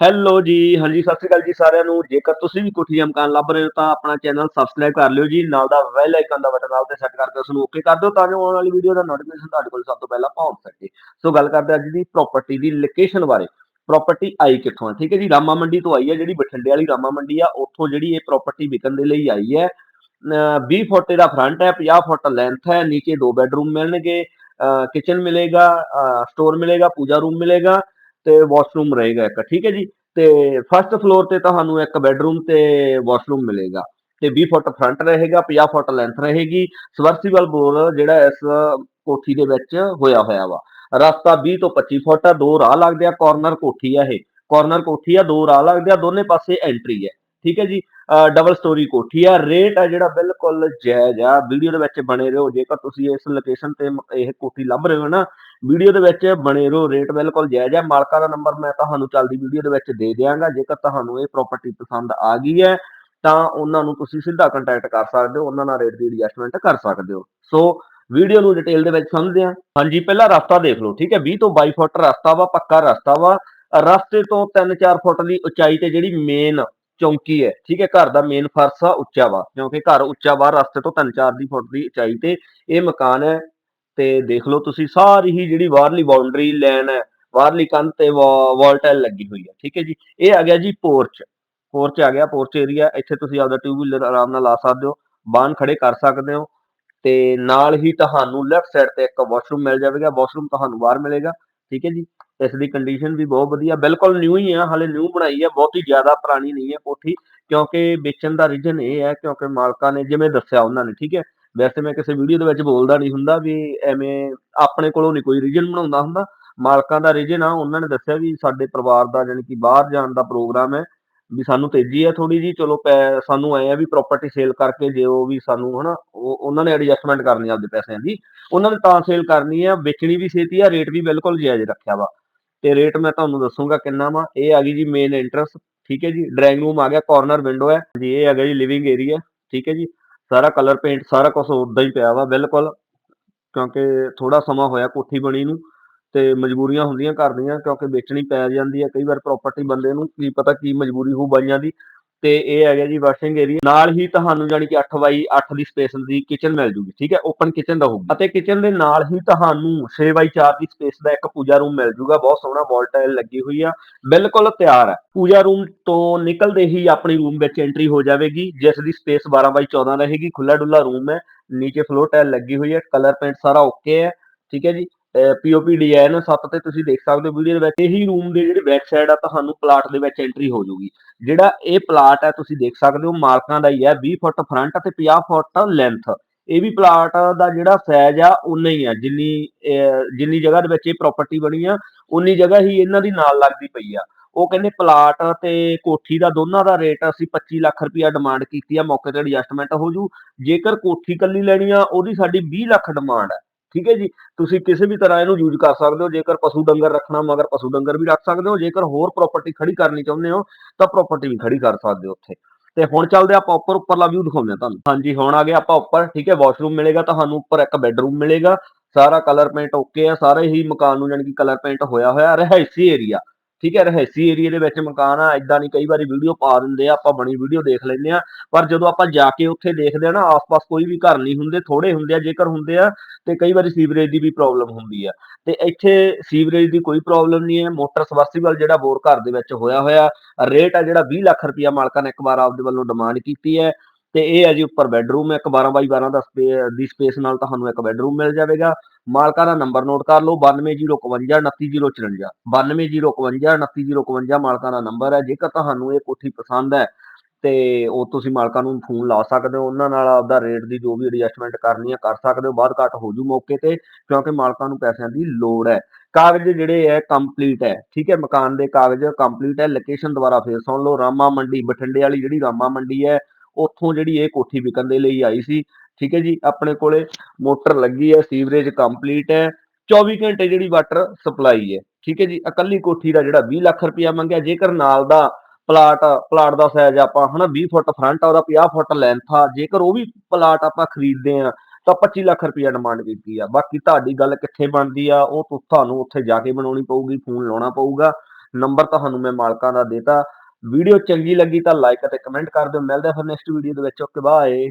Hello ਜੀ, ਹਾਂਜੀ, ਸਤਿ ਸ਼੍ਰੀ ਅਕਾਲ ਜੀ ਸਾਰਿਆਂ ਨੂੰ। ਜੇਕਰ ਤੁਸੀਂ ਵੀ ਕੋਠੀ ਜਾਂ ਮਕਾਨ ਲੱਭ ਰਹੇ ਹੋ, ਤਾਂ ਆਪਣਾ ਚੈਨਲ ਸਬਸਕ੍ਰਾਈਬ ਕਰ ਲਿਓ ਜੀ। ਨਾਲ ਦਾ ਬੈਲ ਆਈਕਨ ਦਾ ਬਟਨ ਨਾਲ ਤੇ ਸੈੱਟ ਕਰਕੇ ਉਸ ਨੂੰ ਓਕੇ ਕਰ ਦਿਓ, ਤਾਂ ਜੋ ਆਉਣ ਵਾਲੀ ਵੀਡੀਓ ਦਾ ਨੋਟੀਫਿਕੇਸ਼ਨ ਤੁਹਾਡੇ ਕੋਲ ਸਭ ਤੋਂ ਪਹਿਲਾਂ ਪਹੁੰਚ ਸਕੇ। ਸੋ ਗੱਲ ਕਰਦੇ ਅੱਜ ਦੀ ਪ੍ਰਾਪਰਟੀ ਦੀ ਲੋਕੇਸ਼ਨ ਬਾਰੇ। ਪ੍ਰਾਪਰਟੀ ਆਈ ਕਿੱਥੋਂ ਹੈ? ਠੀਕ ਹੈ ਜੀ, ਰਾਮਾ ਮੰਡੀ ਤੋਂ ਆਈ ਹੈ, ਜਿਹੜੀ ਬਠਿੰਡੇ ਵਾਲੀ ਰਾਮਾ ਮੰਡੀ ਆ, ਉੱਥੋਂ ਜਿਹੜੀ ਇਹ ਪ੍ਰਾਪਰਟੀ ਵਿਕਣ ਦੇ ਲਈ ਆਈ ਹੈ। ਅਹ 20 ਫੁੱਟ ਦਾ ਫਰੰਟ ਹੈ 50 ਫੁੱਟ ਲੈਂਥ ਹੈ, ਨੀਚੇ ਦੋ ਬੈਡਰੂਮ ਮਿਲਣਗੇ ਕਿਚਨ ਮਿਲੇਗਾ ਸਟੋਰ ਮਿਲੇਗਾ, ਪੂਜਾ ਰੂਮ ਮਿਲੇਗਾ। ਤੇ ਵਾਸ਼ਰੂਮ ਰਹੇਗਾ ਇੱਕ, ਠੀਕ ਹੈ ਜੀ? ਤੇ ਫਸਟ ਫਲੋਰ ਤੇ ਤੁਹਾਨੂੰ ਇੱਕ ਬੈਡਰੂਮ ਤੇ ਵਾਸ਼ਰੂਮ ਮਿਲੇਗਾ। ਤੇ 20 ਫੁੱਟ ਫਰੰਟ ਰਹੇਗਾ 50 ਫੁੱਟ ਲੈਂਥ ਰਹੇਗੀ। ਸਵਰਸੀਬਲ ਬੋਰ ਜਿਹੜਾ ਇਸ ਕੋਠੀ ਦੇ ਵਿੱਚ ਹੋਇਆ ਹੋਇਆ ਵਾ। ਰਸਤਾ 20 ਤੋਂ 25 ਫੁੱਟ ਆ, ਦੋ ਰਾਹ ਲੱਗਦੇ ਆ ਕਾਰਨਰ ਕੋਠੀ ਆ ਇਹ। ਕਾਰਨਰ ਕੋਠੀ ਆ, ਦੋ ਰਾਹ ਲੱਗਦੇ ਆ, ਦੋਨੇ ਪਾਸੇ ਐਂਟਰੀ ਹੈ ਠੀਕ ਹੈ ਜੀ? ਡਬਲ ਸਟੋਰੀ ਕੋਠੀ ਆ ਰੇਟ ਆ ਜਿਹੜਾ ਬਿਲਕੁਲ ਜਾਇਜ਼ ਆ। ਵੀਡੀਓ ਦੇ ਵਿੱਚ ਬਣੇ ਰਹੋ। ਜੇਕਰ ਤੁਸੀਂ ਇਸ ਲੋਕੇਸ਼ਨ ਤੇ ਇਹ ਕੋਠੀ ਲੱਭ ਰਹੇ ਹੋ ਨਾ ਵੀਡੀਓ ਦੇ ਵਿੱਚ ਬਣੇ ਰਹੋ ਰੇਟ ਬਿਲਕੁਲ ਜਾਇਜ਼ ਹੈ। ਮਾਲਕਾਂ ਦਾ ਨੰਬਰ ਮੈਂ ਤੁਹਾਨੂੰ ਚੱਲਦੀ ਵੀਡੀਓ ਦੇ ਵਿੱਚ ਦੇ ਦਿਆਂਗਾ। ਜੇਕਰ ਤੁਹਾਨੂੰ ਇਹ ਪ੍ਰਾਪਰਟੀ ਪਸੰਦ ਆ ਗਈ ਹੈ, ਤਾਂ ਉਹਨਾਂ ਨੂੰ ਤੁਸੀਂ ਸਿੱਧਾ ਕੰਟੈਕਟ ਕਰ ਸਕਦੇ ਹੋ। ਉਹਨਾਂ ਨਾਲ ਰੇਟ ਦੀ ਐਡਜਸਟਮੈਂਟ ਕਰ ਸਕਦੇ ਹੋ। ਸੋ ਵੀਡੀਓ ਨੂੰ ਡਿਟੇਲ ਦੇ ਵਿੱਚ ਸਮਝਦੇ ਹਾਂ। ਹਾਂਜੀ, ਪਹਿਲਾ ਰਸਤਾ ਦੇਖ ਲਓ, ਠੀਕ ਹੈ? 20 ਤੋਂ 22 ਫੁੱਟ ਰਸਤਾ ਵਾ, ਪੱਕਾ ਰਸਤਾ ਵਾ। ਰਸਤੇ ਤੋਂ 3-4 ਫੁੱਟ ਦੀ ਉਚਾਈ ਤੇ ਜਿਹੜੀ ਮੇਨ ਚੌਂਕੀ ਹੈ, ਠੀਕ ਹੈ? ਘਰ ਦਾ ਮੇਨ ਫਰਸ਼ ਆ, ਉੱਚਾ ਵਾ। ਕਿਉਂਕਿ ਘਰ ਉੱਚਾ ਵਾ, ਰਸਤੇ ਤੋਂ 3-4 ਦੀ ਫੁੱਟ ਦੀ ਉਚਾਈ ਤੇ ਇਹ ਮਕਾਨ ਹੈ। ਤੇ ਦੇਖ ਲਓ ਤੁਸੀਂ ਸਾਰੀ ਹੀ ਜਿਹੜੀ ਬਾਹਰਲੀ ਬਾਉਂਡਰੀ ਲਾਈਨ ਹੈ, ਬਾਹਰਲੀ ਕੰਧ ਤੇ ਵਾਲ ਲੱਗੀ ਹੋਈ ਹੈ, ਠੀਕ ਹੈ ਜੀ। ਇਹ ਆ ਗਿਆ ਜੀ ਪੋਰਚ ਪੋਰਚ ਆ ਗਿਆ ਪੋਰਚ ਏਰੀਆ ਇੱਥੇ ਤੁਸੀਂ ਆਪਦਾ ਟੂ ਵੀਲਰ ਆਰਾਮ ਨਾਲ ਲਾ ਸਕਦੇ ਹੋ ਬਾਹਨ ਖੜੇ ਕਰ ਸਕਦੇ ਹੋ ਤੇ ਨਾਲ ਹੀ ਤੁਹਾਨੂੰ ਲੈਫਟ ਸਾਈਡ ਤੇ ਇੱਕ ਵਾਸ਼ਰੂਮ ਮਿਲ ਜਾਵੇਗਾ ਵਾਸ਼ਰੂਮ ਤੁਹਾਨੂੰ ਬਾਹਰ ਮਿਲੇਗਾ, ਠੀਕ ਹੈ ਜੀ। ਇਸ ਦੀ ਕੰਡੀਸ਼ਨ ਵੀ ਬਹੁਤ ਵਧੀਆ, ਬਿਲਕੁਲ ਨਿਊ ਹੀ ਆ, ਹਾਲੇ ਨਿਊ ਬਣਾਈ ਹੈ, ਬਹੁਤ ਹੀ ਜ਼ਿਆਦਾ ਪੁਰਾਣੀ ਨਹੀਂ ਹੈ ਕੋਠੀ, ਕਿਉਂਕਿ ਵੇਚਣ ਦਾ ਰੀਜਨ ਇਹ ਹੈ, ਕਿਉਂਕਿ ਮਾਲਕਾਂ ਨੇ ਜਿਵੇਂ ਦੱਸਿਆ ਉਹਨਾਂ ਨੇ, ਠੀਕ ਹੈ। ਵੈਸੇ ਮੈਂ ਕਿਸੇ ਵੀਡੀਓ ਦੇ ਵਿੱਚ ਬੋਲਦਾ ਨਹੀਂ ਹੁੰਦਾ ਵੀ ਐਵੇਂ ਆਪਣੇ ਕੋਲੋਂ ਨਹੀਂ ਕੋਈ ਰੀਜਨ ਬਣਾਉਂਦਾ ਹੁੰਦਾ। ਮਾਲਕਾਂ ਦਾ ਰੀਜਨ ਆ, ਉਹਨਾਂ ਨੇ ਦੱਸਿਆ ਵੀ ਸਾਡੇ ਪਰਿਵਾਰ ਦਾ ਜਾਣੀ ਕਿ ਬਾਹਰ ਜਾਣ ਦਾ ਪ੍ਰੋਗਰਾਮ ਹੈ ਵੀ ਸਾਨੂੰ ਤੇਜ਼ੀ ਹੈ ਥੋੜੀ ਜੀ ਚਲੋ ਸਾਨੂੰ ਆਏ ਆ ਵੀ ਪ੍ਰਾਪਰਟੀ ਸੇਲ ਕਰਕੇ ਜੇ ਉਹ ਵੀ ਸਾਨੂੰ ਹਨਾ ਉਹਨਾਂ ਨੇ ਐਡਜਸਟਮੈਂਟ ਕਰਨੀ ਆਪਦੇ ਪੈਸਿਆਂ ਦੀ। ਉਹਨਾਂ ਨੇ ਤਾਂ ਸੇਲ ਕਰਨੀ ਆ, ਵੇਚਣੀ ਵੀ ਛੇਤੀ ਆ ਰੇਟ ਵੀ ਬਿਲਕੁਲ ਜਾਇਜ਼ ਰੱਖਿਆ ਵਾ। ਤੇ ਰੇਟ ਮੈਂ ਤੁਹਾਨੂੰ ਦੱਸੂਗਾ ਕਿੰਨਾ ਵਾ, ਇਹ ਆ ਗਈ ਜੀ ਮੇਨ ਐਂਟਰੈਂਸ ਠੀਕ ਹੈ ਜੀ? ਡਰਾਇੰਗ ਰੂਮ ਆ ਗਿਆ ਕਾਰਨਰ ਵਿੰਡੋ ਹੈ। ਜੀ, ਇਹ ਆ ਗਿਆ ਜੀ ਲਿਵਿੰਗ ਏਰੀਆ ਠੀਕ ਹੈ ਜੀ? ਸਾਰਾ ਕਲਰ ਪੇਂਟ ਸਾਰਾ ਕੁਝ ਉਦਾਂ ਹੀ ਪਿਆ ਵਾ, ਬਿਲਕੁਲ। ਕਿਉਂਕਿ ਥੋੜਾ ਸਮਾਂ ਹੋਇਆ ਕੋਠੀ ਬਣੀ ਨੂੰ ਤੇ ਮਜਬੂਰੀਆਂ ਹੁੰਦੀਆਂ ਘਰ ਦੀਆਂ, ਕਿਉਂਕਿ ਵੇਚਣੀ ਪੈ ਜਾਂਦੀ ਹੈ ਕਈ ਵਾਰ ਪ੍ਰਾਪਰਟੀ ਬੰਦੇ ਨੂੰ ਕੀ ਪਤਾ ਕੀ ਮਜਬੂਰੀ ਹੋ ਬਾਈਆਂ ਦੀ। ਤੇ ਇਹ ਹੈਗਾ ਜੀ ਵਾਸ਼ਿੰਗ ਏਰੀਆ ਨਾਲ ਹੀ ਤੁਹਾਨੂੰ ਜਾਨੀ ਕਿ 8 ਬਾਈ 8 ਦੀ ਸਪੇਸ ਦੀ ਕਿਚਨ ਮਿਲ ਜੂਗੀ, ਠੀਕ ਹੈ? ਓਪਨ ਕਿਚਨ ਰਹੂਗੀ। ਅਤੇ ਕਿਚਨ ਦੇ ਨਾਲ ਹੀ ਤੁਹਾਨੂੰ 6 ਬਾਈ 4 ਦੀ ਸਪੇਸ ਦਾ ਇੱਕ ਪੂਜਾ ਰੂਮ ਮਿਲ ਜੂਗਾ। ਬਹੁਤ ਸੋਹਣਾ ਵਾਲ ਟਾਈਲ ਲੱਗੀ ਹੋਈ ਆ। ਬਿਲਕੁਲ ਤਿਆਰ ਹੈ। ਪੂਜਾ ਰੂਮ ਤੋਂ ਨਿਕਲਦੇ ਹੀ ਆਪਣੀ ਰੂਮ ਵਿੱਚ ਐਂਟਰੀ ਹੋ ਜਾਵੇਗੀ। ਜਿਸ ਦੀ ਸਪੇਸ 12 ਬਾਈ 14 ਰਹੇਗੀ। ਖੁੱਲਾ ਡੁੱਲਾ ਰੂਮ ਹੈ। ਨੀਚੇ ਫਲੋਰ ਟਾਈਲ ਲੱਗੀ ਹੋਈ ਹੈ। ਕਲਰ ਪੇਂਟ ਸਾਰਾ ਓਕੇ ਹੈ। ਠੀਕ ਹੈ ਜੀ। ਪੀਓਪੀ ਡਿਜ਼ਾਈਨ ਸੱਤ ਤੇ ਤੁਸੀਂ ਦੇਖ ਸਕਦੇ ਹੋ ਵੀਡੀਓ ਦੇ ਵਿੱਚ। ਇਹੀ ਰੂਮ ਦੇ ਜਿਹੜੇ ਬੈਕ ਸਾਈਡ ਆ, ਤੁਹਾਨੂੰ ਪਲਾਟ ਦੇ ਵਿੱਚ ਐਂਟਰੀ ਹੋ ਜਾਊਗੀ। ਜਿਹੜਾ ਇਹ ਪਲਾਟ ਹੈ ਤੁਸੀਂ ਦੇਖ ਸਕਦੇ ਹੋ, ਮਾਲਕਾਂ ਦਾ ਹੀ ਹੈ 20 ਫੁੱਟ ਫਰੰਟ ਤੇ 50 ਫੁੱਟ ਲੈਂਥ ਇਹ ਵੀ ਪਲਾਟ ਦਾ ਜਿਹੜਾ ਸਾਈਜ਼ ਆ ਉਨਾ ਹੀ ਆ। ਜਿੰਨੀ ਜਿੰਨੀ ਜਗ੍ਹਾ ਦੇ ਵਿੱਚ ਇਹ ਪ੍ਰਾਪਰਟੀ ਬਣੀ ਆ ਉਨੀ ਜਗ੍ਹਾ ਹੀ ਇਹਨਾਂ ਦੀ ਨਾਲ ਲੱਗਦੀ ਪਈ ਆ। ਉਹ ਕਹਿੰਦੇ ਪਲਾਟ ਤੇ ਕੋਠੀ ਦਾ ਦੋਨਾਂ ਦਾ ਰੇਟ ਅਸੀਂ 25 ਲੱਖ ਰੁਪਇਆ ਡਿਮਾਂਡ ਕੀਤੀ ਆ, ਮੌਕੇ ਤੇ ਐਡਜਸਟਮੈਂਟ ਹੋ ਜੂ। ਜੇਕਰ ਕੋਠੀ ਕੱਲੀ ਲੈਣੀ ਆ, ਉਹਦੀ ਸਾਡੀ 20 ਲੱਖ ਡਿਮਾਂਡ ਹੈ ਠੀਕ ਹੈ ਜੀ? ਤੁਸੀਂ ਕਿਸੇ ਵੀ ਤਰ੍ਹਾਂ ਇਹਨੂੰ ਯੂਜ਼ ਕਰ ਸਕਦੇ ਹੋ, ਜੇਕਰ ਪਸ਼ੂ ਡੰਗਰ ਰੱਖਣਾ ਮਗਰ ਪਸ਼ੂ ਡੰਗਰ ਵੀ ਰੱਖ ਸਕਦੇ ਹੋ, ਜੇਕਰ ਹੋਰ ਪ੍ਰਾਪਰਟੀ ਖੜੀ ਕਰਨੀ ਚਾਹੁੰਦੇ ਹੋ, ਤਾਂ ਪ੍ਰਾਪਰਟੀ ਵੀ ਖੜੀ ਕਰ ਸਕਦੇ ਹੋ ਉੱਥੇ। ਤੇ ਹੁਣ ਚੱਲਦੇ ਆਪਾਂ ਉੱਪਰ, ਉੱਪਰਲਾ ਵਿਊ ਦਿਖਾਉਂਦੇ ਆ ਤੁਹਾਨੂੰ। ਹਾਂਜੀ, ਹੁਣ ਆ ਗਿਆ ਆਪਾਂ ਉੱਪਰ, ਠੀਕ ਹੈ? ਵਾਸ਼ਰੂਮ ਮਿਲੇਗਾ ਤੁਹਾਨੂੰ, ਉੱਪਰ ਇੱਕ ਬੈੱਡਰੂਮ ਮਿਲੇਗਾ। ਸਾਰਾ ਕਲਰ ਪੇਂਟ ਓਕੇ ਆ, ਸਾਰੇ ਹੀ ਮਕਾਨ ਨੂੰ ਯਾਨੀ ਕਿ ਕਲਰ ਪੇਂਟ ਹੋਇਆ ਹੋਇਆ ਰਿਹਾਇਸ਼ੀ ਏਰੀਆ ਠੀਕ ਹੈ ਰਹਿਸੀ ਏਰੀਆ ਦੇ ਵਿੱਚ ਮਕਾਨ ਆ ਇਦਾਂ ਨਹੀਂ ਕਈ ਵਾਰੀ ਵੀਡੀਓ ਪਾ ਦਿੰਦੇ ਆ, ਆਪਾਂ ਬਣੀ ਵੀਡੀਓ ਦੇਖ ਲੈਂਦੇ ਆ, ਪਰ ਜਦੋਂ ਆਪਾਂ ਜਾ ਕੇ ਉੱਥੇ ਦੇਖਦੇ ਆ ਨਾ, ਆਸ-ਪਾਸ ਕੋਈ ਵੀ ਘਰ ਨਹੀਂ ਹੁੰਦੇ ਥੋੜੇ ਹੁੰਦੇ ਆ, ਜੇਕਰ ਹੁੰਦੇ ਆ, ਤੇ ਕਈ ਵਾਰੀ ਸੀਵਰੇਜ ਦੀ ਵੀ ਪ੍ਰੋਬਲਮ ਹੁੰਦੀ ਆ। ਤੇ ਇੱਥੇ ਸੀਵਰੇਜ ਦੀ ਕੋਈ ਪ੍ਰੋਬਲਮ ਨਹੀਂ ਹੈ, ਮੋਟਰ ਸਬਸਿਬਲ ਜਿਹੜਾ ਬੋਰ ਘਰ ਦੇ ਵਿੱਚ ਹੋਇਆ ਹੋਇਆ ਰੇਟ ਆ ਜਿਹੜਾ 20 ਲੱਖ ਰੁਪਇਆ ਮਾਲਕਾਂ ਨੇ ਇੱਕ ਵਾਰ ਆਪਦੇ ਵੱਲੋਂ ਡਿਮਾਂਡ ਕੀਤੀ ਹੈ। ਤੇ ਇਹ ਹੈ ਜੀ ਉੱਪਰ ਬੈੱਡਰੂਮ ਇੱਕ 12 ਬਾਈ 12 ਦਾ ਦੀ ਸਪੇਸ ਨਾਲ ਤੁਹਾਨੂੰ ਇੱਕ ਬੈੱਡਰੂਮ ਮਿਲ ਜਾਵੇਗਾ। ਮਾਲਕਾਂ ਦਾ ਨੰਬਰ ਨੋਟ ਕਰ ਲਓ 9205 29054 9205 29054 ਮਾਲਕਾਂ ਦਾ ਨੰਬਰ ਹੈ। ਜੇਕਰ ਤੁਹਾਨੂੰ ਇਹ ਕੋਠੀ ਪਸੰਦ ਹੈ, ਤੇ ਉਹ ਤੁਸੀਂ ਮਾਲਕਾਂ ਨੂੰ ਫੋਨ ਲਾ ਸਕਦੇ ਹੋ। ਉਹਨਾਂ ਨਾਲ ਆਪਦਾ ਰੇਟ ਦੀ ਜੋ ਵੀ ਐਡਜਸਟਮੈਂਟ ਕਰਨੀ ਹੈ, ਕਰ ਸਕਦੇ ਹੋ। ਬਾਅਦ ਘੱਟ ਹੋ ਜੂ ਮੌਕੇ ਤੇ, ਕਿਉਂਕਿ ਮਾਲਕਾਂ ਨੂੰ ਪੈਸਿਆਂ ਦੀ ਲੋੜ ਹੈ। ਕਾਗਜ਼ ਜਿਹੜੇ ਹੈ ਕੰਪਲੀਟ ਹੈ। ਠੀਕ ਹੈ, ਮਕਾਨ ਦੇ ਕਾਗਜ਼ ਕੰਪਲੀਟ ਹੈ। ਲੋਕੇਸ਼ਨ ਦੁਬਾਰਾ ਫੇਰ ਸੁਣ ਲਓ। ਰਾਮਾ ਮੰਡੀ, ਬਠਿੰਡੇ ਵਾਲੀ ਜਿਹੜੀ ਰਾਮਾ ਮੰਡੀ ਹੈ ਉੱਥੋਂ ਜਿਹੜੀ ਇਹ ਕੋਠੀ ਵਿਕਣ ਦੇ ਲਈ ਆਈ ਸੀ। ਠੀਕ ਹੈ ਜੀ, ਆਪਣੇ ਕੋਲੇ ਮੋਟਰ ਲੱਗੀ ਹੈ, ਸੀਵਰੇਜ ਕੰਪਲੀਟ ਹੈ 24 ਘੰਟੇ ਜਿਹੜੀ ਵਾਟਰ ਸਪਲਾਈ ਹੈ। ਠੀਕ ਹੈ ਜੀ, ਇਕੱਲੀ ਕੋਠੀ ਦਾ ਜਿਹੜਾ 20 ਲੱਖ ਰੁਪਇਆ ਮੰਗਿਆ, ਜੇਕਰ ਨਾਲ ਦਾ ਪਲਾਟ ਪਲਾਟ ਦਾ ਸਾਈਜ਼ ਆਪਾਂ ਹਨਾ 20 ਫੁੱਟ ਫਰੰਟ ਆ, ਉਹਦਾ 50 ਫੁੱਟ ਲੈਂਥ ਆ, ਜੇਕਰ ਉਹ ਵੀ ਪਲਾਟ ਆਪਾਂ ਖਰੀਦਦੇ ਆ ਤਾਂ 25 ਲੱਖ ਰੁਪਇਆ ਡਿਮਾਂਡ ਕੀਤੀ ਆ। ਬਾਕੀ ਤੁਹਾਡੀ ਗੱਲ ਕਿੱਥੇ ਬਣਦੀ ਆ, ਉਹ ਤੁਹਾਨੂੰ ਉੱਥੇ ਜਾ ਕੇ ਬਣਾਉਣੀ ਪਊਗੀ ਫੋਨ ਲਾਉਣਾ ਪਊਗਾ ਨੰਬਰ ਤੁਹਾਨੂੰ ਮੈਂ ਮਾਲਕਾਂ ਦਾ ਦੇਤਾ। ਵੀਡੀਓ ਚੰਗੀ ਲੱਗੀ ਤਾਂ ਲਾਈਕ ਅਤੇ ਕਮੈਂਟ ਕਰ ਦਿਓ। ਮਿਲਦੇ ਹਾਂ ਫਿਰ ਨੈਕਸਟ ਵੀਡੀਓ ਦੇ ਵਿੱਚ। Okay bye